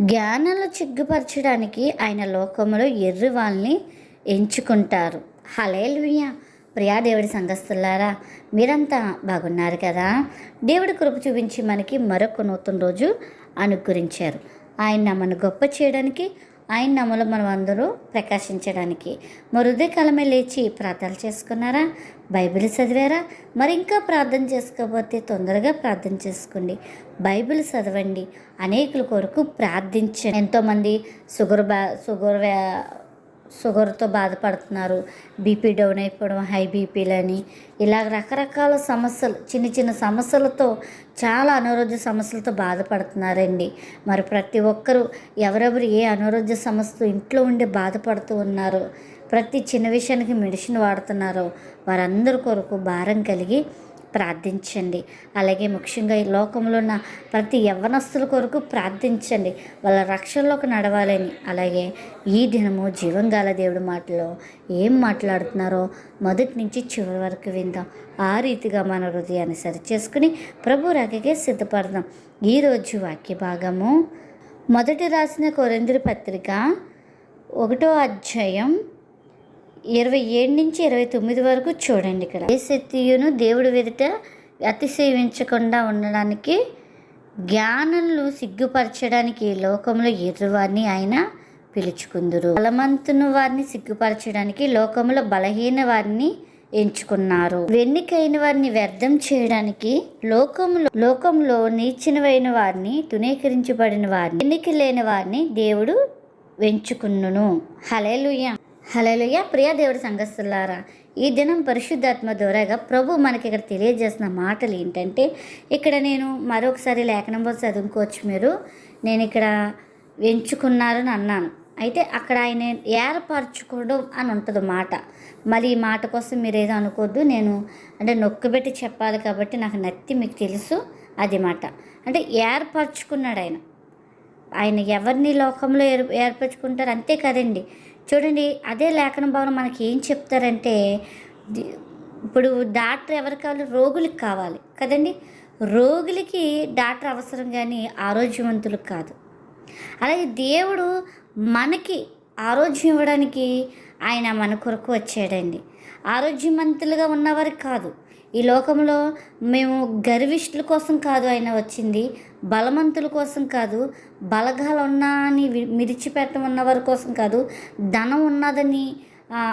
జ్ఞానంలో చిగ్గుపరచడానికి ఆయన లోకంలో ఎర్రి వాళ్ళని ఎంచుకుంటారు. హలేలుయ్య ప్రియా దేవుడి మీరంతా బాగున్నారు కదా? దేవుడి కృప చూపించి మనకి మరొక నూతన రోజు అనుగ్రహించారు. ఆయన మన గొప్ప చేయడానికి ఆయన నమ్మలో మనం అందరూ ప్రకాశించడానికి. మరుదే కాలమే లేచి ప్రార్థనలు చేసుకున్నారా? బైబిల్ చదివారా? మరి ఇంకా ప్రార్థన చేసుకోకపోతే తొందరగా ప్రార్థన చేసుకోండి. బైబిల్ చదవండి. అనేకుల కొరకు ప్రార్థించండి. ఎంతోమంది షుగర్ బా షుగర్ షుగర్తో బాధపడుతున్నారు. బీపీ డౌన్ అయిపోవడం హై బీపీలని ఇలా రకరకాల సమస్యలు చిన్న చిన్న సమస్యలతో చాలా అనారోగ్య సమస్యలతో బాధపడుతున్నారండి. మరి ప్రతి ఒక్కరూ ఎవరెవరు ఏ అనారోగ్య సమస్యతో ఇంట్లో ఉండి బాధపడుతూ ఉన్నారో ప్రతి చిన్న విషయానికి మెడిసిన్ వాడుతున్నారో వారందరి కొరకు భారం కలిగి ప్రార్థించండి. అలాగే ముఖ్యంగా ఈ లోకంలో ఉన్న ప్రతి యవ్వనస్తుల కొరకు ప్రార్థించండి. వాళ్ళ రక్షణలోకి నడవాలని. అలాగే ఈ దినము జీవంగాల దేవుడి మాటలో ఏం మాట్లాడుతున్నారో మొదటి నుంచి చివరి వరకు విందాం. ఆ రీతిగా మన హృదయాన్ని సరిచేసుకుని ప్రభు రాకకే సిద్ధపడదాం. ఈరోజు వాక్య భాగము మొదటి రాసిన కొరందురి పత్రిక ఒకటో అధ్యాయం ఇరవై ఏడు నుంచి ఇరవై తొమ్మిది వరకు చూడండి ఇక్కడ. ఏ శక్తియును దేవుడి ఎదుట అతిశయించకుండా ఉండడానికి జ్ఞానంలో సిగ్గుపరచడానికి లోకంలో ఎదురువారిని ఆయన పిలుచుకుందురు. బలమంతును వారిని సిగ్గుపరచడానికి లోకంలో బలహీన వారిని ఎంచుకున్నారు. వెన్నికైన వారిని వ్యర్థం చేయడానికి లోకంలో లోకంలో నీచినవైన వారిని తునీకరించబడిన వారిని ఎన్నిక లేని వారిని దేవుడు వెంచుకున్నును హలేలుయ్య హలేలుయ్య ప్రియ దేవుడి సంఘస్థులారా ఈ దినం పరిశుద్ధాత్మ ద్వారాగా ప్రభు మనకి ఇక్కడ తెలియజేసిన మాటలు ఏంటంటే ఇక్కడ నేను మరొకసారి లేఖనంలో చదువుకోవచ్చు మీరు. నేను ఇక్కడ ఎంచుకున్నారని అన్నాను. అయితే అక్కడ ఆయన ఏర్పరచుకోవడం అని ఉంటుంది మాట. మళ్ళీ ఈ మాట కోసం మీరు ఏదో అనుకోవద్దు నేను అంటే నొక్కబెట్టి చెప్పాలి కాబట్టి నాకు నత్తి మీకు తెలుసు. అది మాట. అంటే ఏర్పరచుకున్నాడు ఆయన. ఆయన ఎవరిని లోకంలో ఏర్ ఏర్పరచుకుంటారు? అంతే కదండి. చూడండి అదే లేఖన భవనం మనకి ఏం చెప్తారంటే ఇప్పుడు డాక్టర్ ఎవరు కావాలి రోగులకు కావాలి. కదండి? రోగులకి డాక్టర్ అవసరం కానీ ఆరోగ్యవంతులకు కాదు. అలాగే దేవుడు మనకి ఆరోగ్యం ఇవ్వడానికి ఆయన మన కొరకు వచ్చాడండి. ఆరోగ్యవంతులుగా ఉన్నవారికి కాదు. ఈ లోకంలో మేము గర్విష్ఠుల కోసం కాదు ఆయన వచ్చింది బలవంతుల కోసం కాదు బలగాలు ఉన్నా అని వి- మిరిచిపెట్టడం ఉన్నవారి కోసం కాదు ధనం ఉన్నదని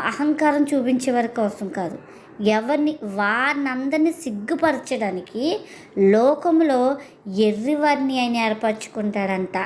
అహంకారం చూపించే వారి కోసం కాదు. ఎవరిని వారినందరినీ సిగ్గుపరచడానికి లోకంలో ఎర్రివారిని ఆయన ఏర్పరచుకుంటాడంట.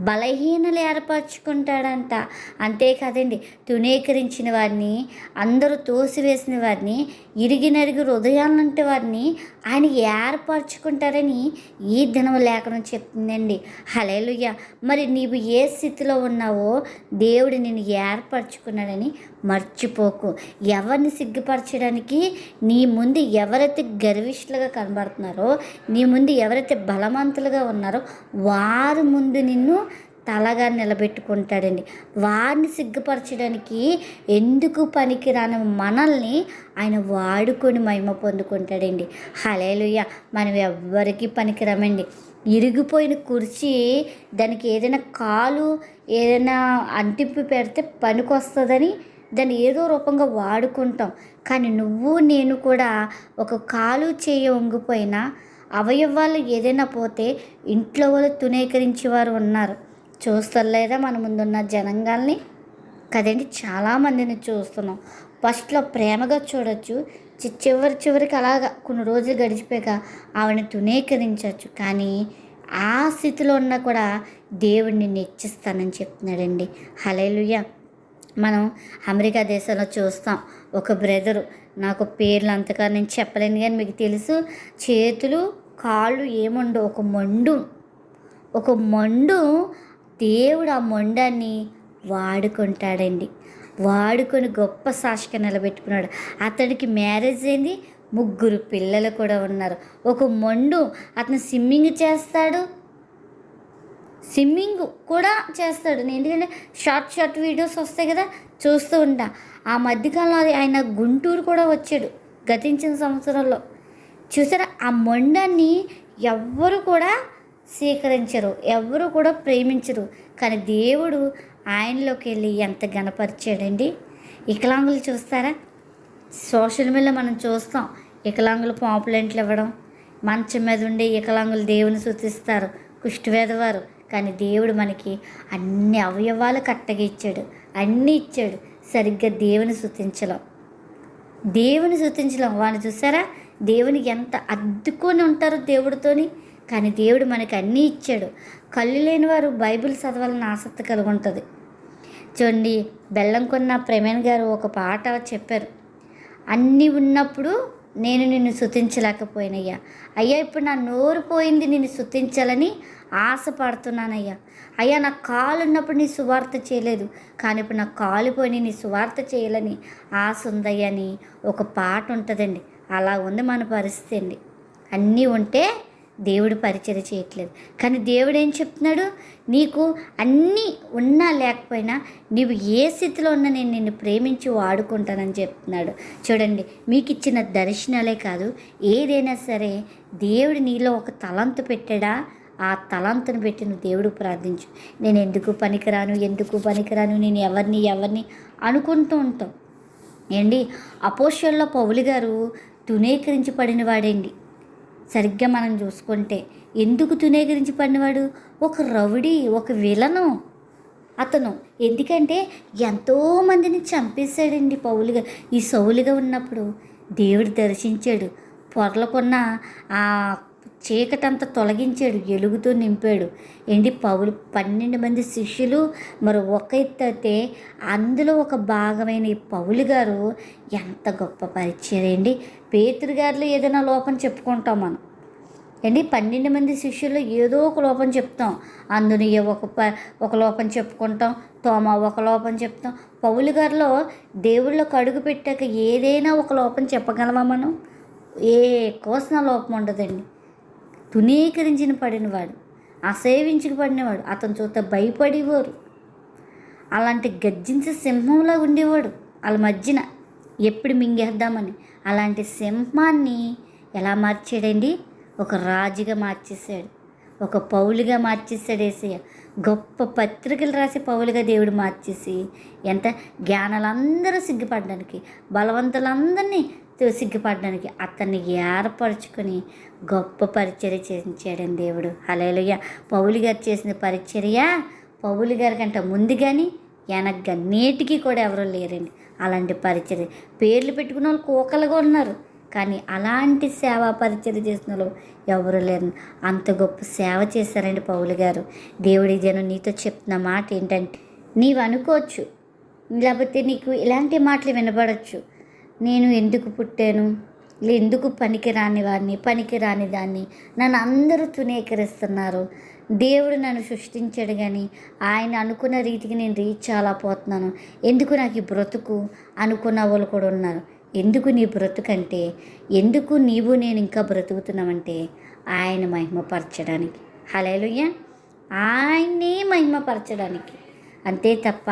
బలహీనలు ఏర్పరచుకుంటాడంట. అంతేకాదండి తునీకరించిన వారిని అందరూ తోసివేసిన వారిని ఇరిగినరిగి హృదయాలంటే వారిని ఆయన ఏర్పరచుకుంటారని ఈ దినం లేఖనం చెప్తుందండి. హలేలుయ్య మరి నీవు ఏ స్థితిలో ఉన్నావో దేవుడు నిన్ను ఏర్పరచుకున్నాడని మర్చిపోకు. ఎవరిని సిగ్గుపరచడానికి నీ ముందు ఎవరైతే గర్విష్ఠులుగా కనబడుతున్నారో నీ ముందు ఎవరైతే బలవంతులుగా ఉన్నారో వారి ముందు నిన్ను తలగా నిలబెట్టుకుంటాడండి. వారిని సిగ్గుపరచడానికి ఎందుకు పనికిరాని మనల్ని ఆయన వాడుకొని మహిమ పొందుకుంటాడండి. హలేలుయ్య మనం ఎవ్వరికి పనికిరామండి. ఇరిగిపోయిన కుర్చీ దానికి ఏదైనా కాలు ఏదైనా అంటింపు పెడితే పనికొస్తుందని దాన్ని ఏదో రూపంగా వాడుకుంటాం. కానీ నువ్వు నేను కూడా ఒక కాలు చేయి వంగిపోయినా అవయవాలు ఏదైనా పోతే ఇంట్లో వాళ్ళు తునీకరించే వారు ఉన్నారు. చూస్తలేదా లేదా మన ముందున్న జనంగాల్ని? కదండి చాలామందిని చూస్తున్నాం. ఫస్ట్లో ప్రేమగా చూడొచ్చు. చివరి చివరికి అలాగా కొన్ని రోజులు గడిచిపోయాక ఆవిడని తునీకరించవచ్చు కానీ ఆ స్థితిలో ఉన్నా కూడా దేవుడిని నెచ్చిస్తానని చెప్తున్నాడండి. హలేలుయ్య మనం అమెరికా దేశంలో చూస్తాం. ఒక బ్రదరు నాకు పేర్లు అంతగా నేను చెప్పలేను కానీ మీకు తెలుసు చేతులు కాళ్ళు ఏముండవు. ఒక మండు ఒక మండు దేవుడు ఆ మొండాన్ని వాడుకుంటాడండి. వాడుకొని గొప్ప సాక్షిగా నిలబెట్టుకున్నాడు. అతడికి మ్యారేజ్ అయింది ముగ్గురు పిల్లలు కూడా ఉన్నారు. ఒక మొండు అతను స్విమ్మింగ్ చేస్తాడు స్విమ్మింగ్ కూడా చేస్తాడు. నేను ఎందుకంటే షార్ట్ షార్ట్ వీడియోస్ వస్తాయి కదా చూస్తూ ఉంటా. ఆ మధ్యకాలంలో ఆయన గుంటూరు కూడా వచ్చాడు గతించిన సంవత్సరంలో చూసారా? ఆ మొండాన్ని ఎవ్వరు కూడా స్వీకరించరు ఎవ్వరు కూడా ప్రేమించరు. కానీ దేవుడు ఆయనలోకి వెళ్ళి ఎంత గణపరిచాడండి వికలాంగులు చూస్తారా? సోషల్ మీడియాలో మనం చూస్తాం వికలాంగులు పాంపులెంట్లు ఇవ్వడం మంచం మీద ఉండే వికలాంగులు దేవుని సూచిస్తారు కుష్టివేదవారు కానీ దేవుడు మనకి అన్ని అవయవాలు కట్టగా ఇచ్చాడు. అన్నీ ఇచ్చాడు. సరిగ్గా దేవుని శుతించలేం దేవుని శుతించలేం వాళ్ళు చూసారా? దేవుని ఎంత అద్దుకొని ఉంటారో దేవుడితోని? కానీ దేవుడు మనకి అన్నీ ఇచ్చాడు. కళ్ళు లేని వారు బైబిల్ చదవాలని ఆసక్తి కలిగి ఉంటుంది. చూడండి బెల్లం కొన్న ప్రమేణ్ గారు ఒక పాట చెప్పారు. అన్నీ ఉన్నప్పుడు నేను నిన్ను శుతించలేకపోయినయ్యా. అయ్యా ఇప్పుడు నా నోరు పోయింది నిన్ను శుతించాలని ఆశపడుతున్నానయ్యా. అయ్యా నా కాలు ఉన్నప్పుడు నీ సువార్త చేయలేదు కానీ ఇప్పుడు నా కాలు పోయి నీ సువార్త చేయాలని ఆశ ఉందయ్యా అని ఒక పాట ఉంటుందండి అలా ఉంది మన పరిస్థితి అండి. అన్నీ ఉంటే దేవుడు పరిచయం చేయట్లేదు. కానీ దేవుడు ఏం చెప్తున్నాడు? నీకు అన్నీ ఉన్నా లేకపోయినా నీవు ఏ స్థితిలో ఉన్నా నేను నిన్ను ప్రేమించి వాడుకుంటానని చెప్తున్నాడు. చూడండి మీకు ఇచ్చిన దర్శనాలే కాదు ఏదైనా సరే దేవుడు నీలో ఒక తలంతు పెట్టాడా? ఆ తలంతును పెట్టిన దేవుడు ప్రార్థించు. నేను ఎందుకు పనికిరాను? ఎందుకు పనికిరాను? నేను ఎవరిని ఎవరిని అనుకుంటూ ఉంటాం. ఏండి అపోషల్లో పౌలు గారు తునీకరించబడిన వాడండి. సరిగ్గా మనం చూసుకుంటే ఎందుకు తునేగరించి పడినవాడు ఒక రౌడీ ఒక విలను. అతను ఎందుకంటే ఎంతోమందిని చంపేశాడండి పౌలుగా. ఈ సౌలుగా ఉన్నప్పుడు దేవుడు దర్శించాడు. పొరలకున్న ఆ చీకటంతా తొలగించాడు ఎలుగుతో నింపాడు. ఏంటి? పౌలు పన్నెండు మంది శిష్యులు మరి ఒక ఎత్తు అందులో ఒక భాగమైన ఈ పౌలు గారు ఎంత గొప్ప పరిచయం అండి పేతురు గారిలో ఏదైనా లోపం చెప్పుకుంటాం మనం. అండి పన్నెండు మంది శిష్యుల్లో ఏదో ఒక లోపం చెప్తాం. అందుని ఒక ప ఒక లోపం చెప్పుకుంటాం. తోమ ఒక లోపం చెప్తాం. పౌలు గారిలో దేవుళ్ళకు అడుగు పెట్టాక ఏదైనా ఒక లోపం చెప్పగలమా మనం? ఏ కోసిన లోపం ఉండదండి. తునీకరించిన పడినవాడు అసేవించుకు పడినవాడు అతను చూస్తే భయపడేవారు. అలాంటి గర్జించే సింహంలా ఉండేవాడు వాళ్ళ మధ్యన. ఎప్పుడు మింగేద్దామని. అలాంటి సింహాన్ని ఎలా మార్చాడండి? ఒక రాజుగా మార్చేశాడు. ఒక పౌలుగా మార్చేశాడు ఏసయ్య. గొప్ప పత్రికలు రాసి పౌలుగా దేవుడు మార్చేసి ఎంత జ్ఞానాలందరూ సిగ్గుపడడానికి బలవంతులందరినీ సిగ్గుపడడానికి అతన్ని ఏర్పరచుకొని గొప్ప పరిచర్య చేయించాడని దేవుడు. హలేలుయ్య పౌలు గారు చేసిన పరిచర్య పౌలు గారి కంటే ముందు కానీ వెనక్గా నేటికి కూడా ఎవరు లేరండి. అలాంటి పరిచర్య. పేర్లు పెట్టుకున్న వాళ్ళు కోకలుగా ఉన్నారు. కానీ అలాంటి సేవా పరిచయం చేసిన వాళ్ళు ఎవరు లేరు. అంత గొప్ప సేవ చేశారండి పౌలు గారు. దేవుడి జనం నీతో చెప్తున్న మాట ఏంటంటే నీవు అనుకోవచ్చు. లేకపోతే నీకు ఇలాంటి మాటలు వినపడచ్చు నేను ఎందుకు పుట్టాను? ఎందుకు పనికి రాని వాడిని పనికి రాని దాన్ని నన్ను అందరూ తునీకరిస్తున్నారు దేవుడు నన్ను సృష్టించాడు కానీ ఆయన అనుకున్న రీతికి నేను రీచ్ అలా పోతున్నాను ఎందుకు నాకు ఈ బ్రతుకు? అనుకున్న వాళ్ళు కూడా ఉన్నారు. ఎందుకు నీ బ్రతుకంటే? ఎందుకు నీవు నేను ఇంకా బ్రతుకుతున్నామంటే? ఆయన మహిమపరచడానికి. హలేలుయ్య ఆయన్నే మహిమపరచడానికి. అంతే తప్ప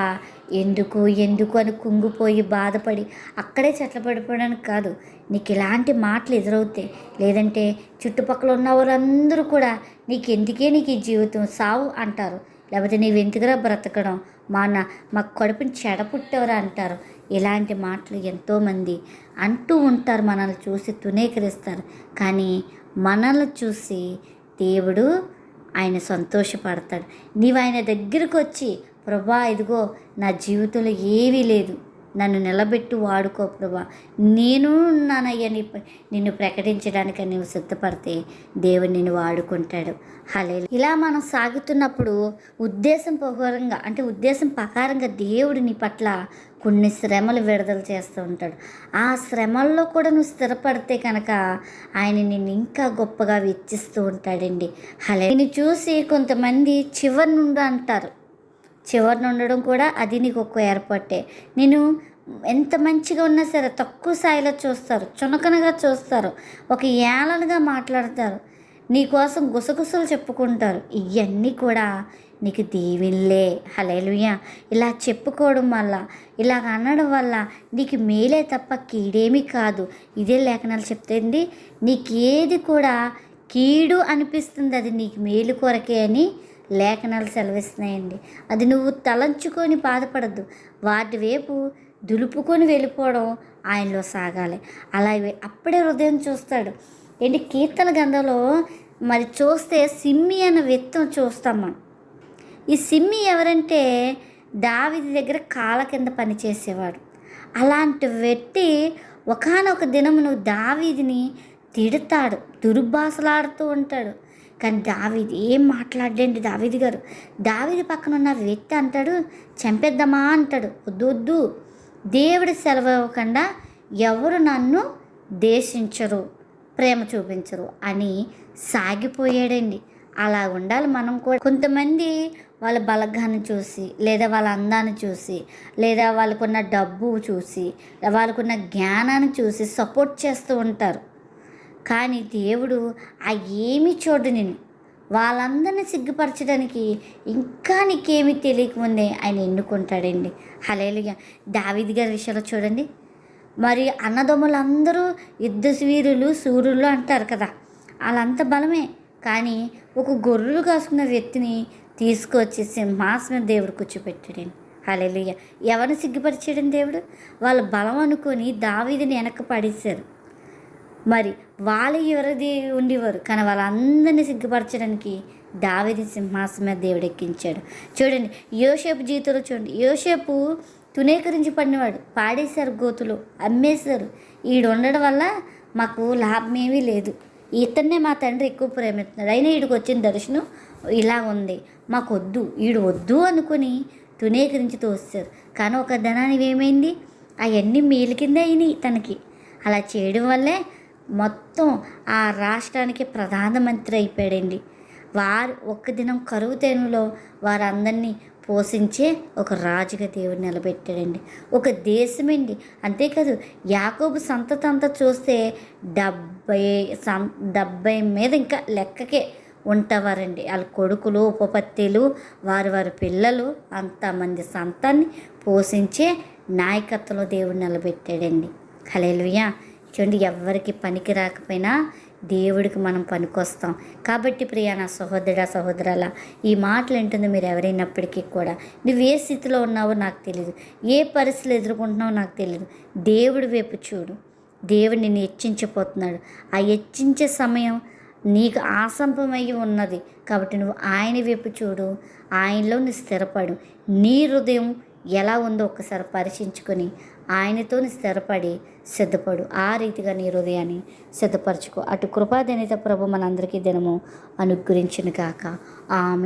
ఎందుకు ఎందుకు అని కుంగిపోయి బాధపడి అక్కడే చెట్ల పడిపోవడానికి కాదు. నీకు ఇలాంటి మాటలు ఎదురవుతాయి లేదంటే చుట్టుపక్కల ఉన్న వాళ్ళందరూ కూడా నీకు ఎందుకే నీకు ఈ జీవితం సావు అంటారు. లేకపోతే నీవు ఎందుకురా బ్రతకడం? మా నా మా కడుపుని చెడ పుట్టవరా అంటారు. ఇలాంటి మాటలు ఎంతోమంది అంటూ ఉంటారు మనల్ని చూసి తునీకరిస్తారు. కానీ మనల్ని చూసి దేవుడు ఆయన సంతోషపడతాడు. నీవు ఆయన దగ్గరకు వచ్చి ప్రభా ఇదిగో నా జీవితంలో ఏమీ లేదు. నన్ను నిలబెట్టు వాడుకో ప్రభా. నేను ఉన్నానయ్యా నీ నిన్ను ప్రకటించడానికి నువ్వు సిద్ధపడితే దేవుడు నిన్ను వాడుకుంటాడు. హలే ఇలా మనం సాగుతున్నప్పుడు ఉద్దేశం ప్రకారంగా అంటే ఉద్దేశం ప్రకారంగా దేవుడు నీ పట్ల కొన్ని శ్రమలు విడుదల చేస్తూ ఉంటాడు. ఆ శ్రమల్లో కూడా నువ్వు స్థిరపడితే కనుక ఆయన నిన్ను ఇంకా గొప్పగా వెచ్చిస్తూ ఉంటాడండి. హలే నేను చూసి కొంతమంది చివరి నుండి అంటారు. చివరిన ఉండడం కూడా అది నీకు ఒక ఏర్పాటే. నేను ఎంత మంచిగా ఉన్నా సరే తక్కువ స్థాయిలో చూస్తారు చునకనగా చూస్తారు ఒక ఏళనగా మాట్లాడతారు నీకోసం గుసగుసలు చెప్పుకుంటారు. ఇవన్నీ కూడా నీకు దీవిన్లే హలేలుయ ఇలా చెప్పుకోవడం వల్ల ఇలా అనడం వల్ల నీకు మేలే తప్ప కీడేమీ కాదు. ఇదే లేఖనాలు చెప్తుంది. నీకు ఏది కూడా కీడు అనిపిస్తుంది అది నీకు మేలు కొరకే అని లేఖనాలు సెలవిస్తున్నాయండి. అది నువ్వు తలంచుకొని బాధపడద్దు. వాటి వైపు దులుపుకొని వెళ్ళిపోవడం ఆయనలో సాగాలి. అలా అప్పుడే హృదయం చూస్తాడు. ఏంటి? కీర్తన గంధంలో మరి చూస్తే సిమ్మి అన్న విత్తం చూస్తాం మనం. ఈ సిమ్మి ఎవరంటే దావిది దగ్గర కాళ్ళ కింద పనిచేసేవాడు. అలాంటి వ్యక్తి ఒకానొక దినమును దావీదిని తిడతాడు. దుర్భాషలాడుతూ ఉంటాడు. కానీ దావిది ఏం మాట్లాడలేండి దావిది గారు. దావిది పక్కన ఉన్న వ్యక్తి అంటాడు చంపేద్దామా? అంటాడు. వద్దు వద్దు. దేవుడి సెలవు ఇవ్వకుండా ఎవరు నన్ను దేశించరు ప్రేమ చూపించరు అని సాగిపోయాడండి. అలా ఉండాలి మనం కూడా. కొంతమంది వాళ్ళ బలగాన్ని చూసి లేదా వాళ్ళ అందాన్ని చూసి లేదా వాళ్ళకున్న డబ్బు చూసి వాళ్ళకున్న జ్ఞానాన్ని చూసి సపోర్ట్ చేస్తూ ఉంటారు. కానీ దేవుడు ఆ ఏమి చూడు నేను వాళ్ళందరినీ సిగ్గుపరచడానికి ఇంకా నీకేమీ తెలియకముందే ఆయన ఎన్నుకుంటాడండి. హలేలుగా దావిది గారి విషయంలో చూడండి. మరి అన్నదమ్ములందరూ యుద్ధ వీరులు సూర్యులు అంటారు కదా. వాళ్ళంత బలమే. కానీ ఒక గొర్రెలు కాసుకున్న వ్యక్తిని తీసుకొచ్చి సింహాసనం దేవుడు కూర్చోపెట్టాడండి. హలేలుయ ఎవరిని సిగ్గుపరిచాడని దేవుడు? వాళ్ళ బలం అనుకొని దావీదిని వెనక్కి పడేశారు. మరి వాళ్ళు ఎవరిది ఉండేవారు? కానీ వాళ్ళందరినీ సిగ్గుపరచడానికి దావేది సింహాసనం మీద దేవుడు ఎక్కించాడు. చూడండి యోసేపు జీవితంలో చూడండి. యోసేపు తునేకరించి పడినవాడు పాడేశారు గోతులు అమ్మేశారు. ఈడు ఉండడం వల్ల మాకు లాభం ఏమీ లేదు. ఇతన్నే మా తండ్రి ఎక్కువ ప్రేమిస్తున్నాడు. అయినా ఈడికి వచ్చిన దర్శనం ఇలా ఉంది. మాకు వద్దు ఈడు వద్దు అనుకుని తునేకరించి తోస్తారు కానీ ఒక ధనానికి ఏమైంది? అవన్నీ మేలు కింద అయినాయి తనకి. అలా చేయడం వల్లే మొత్తం ఆ రాష్ట్రానికి ప్రధానమంత్రి అయిపోయాడండి. వారు ఒక్క దినం కరువు తేనులో వారందరినీ పోషించే ఒక రాజుగా దేవుడు నిలబెట్టాడండి. ఒక దేశమండి. అంతేకాదు యాకోబు సంతతంతా చూస్తే డెబ్బై సం డెబ్బై మీద ఇంకా లెక్కకే ఉంటవారండి. వాళ్ళ కొడుకులు ఉపపత్తిలు వారి వారి పిల్లలు అంతమంది సంతాన్ని పోషించే నాయకత్వంలో దేవుడు నిలబెట్టాడండి. హలేలుయా చూడండి ఎవరికి పనికి రాకపోయినా దేవుడికి మనం పనికొస్తాం. కాబట్టి ప్రియా నా సహోదర సహోదరాల ఈ మాటలు ఏంటుందో మీరు ఎవరైనప్పటికీ కూడా నువ్వు ఏ స్థితిలో ఉన్నావో నాకు తెలియదు ఏ పరిస్థితులు ఎదుర్కొంటున్నావో నాకు తెలియదు దేవుడి వైపు చూడు. దేవుడు నిన్ను హెచ్చించిపోతున్నాడు ఆ హెచ్చించే సమయం నీకు ఆసంపమయ్యి ఉన్నది. కాబట్టి నువ్వు ఆయన వైపు చూడు. ఆయనలో నువ్వు స్థిరపడు. నీ హృదయం ఎలా ఉందో ఒకసారి పరీక్షించుకొని ఆయనతో స్థిరపడి సిద్ధపడు. ఆ రీతిగా నీ హృదయాన్ని సిద్ధపరచుకో. అటు కృపాదనిత ప్రభు మనందరికీ దినము అనుగ్రహించిన కాక ఆమె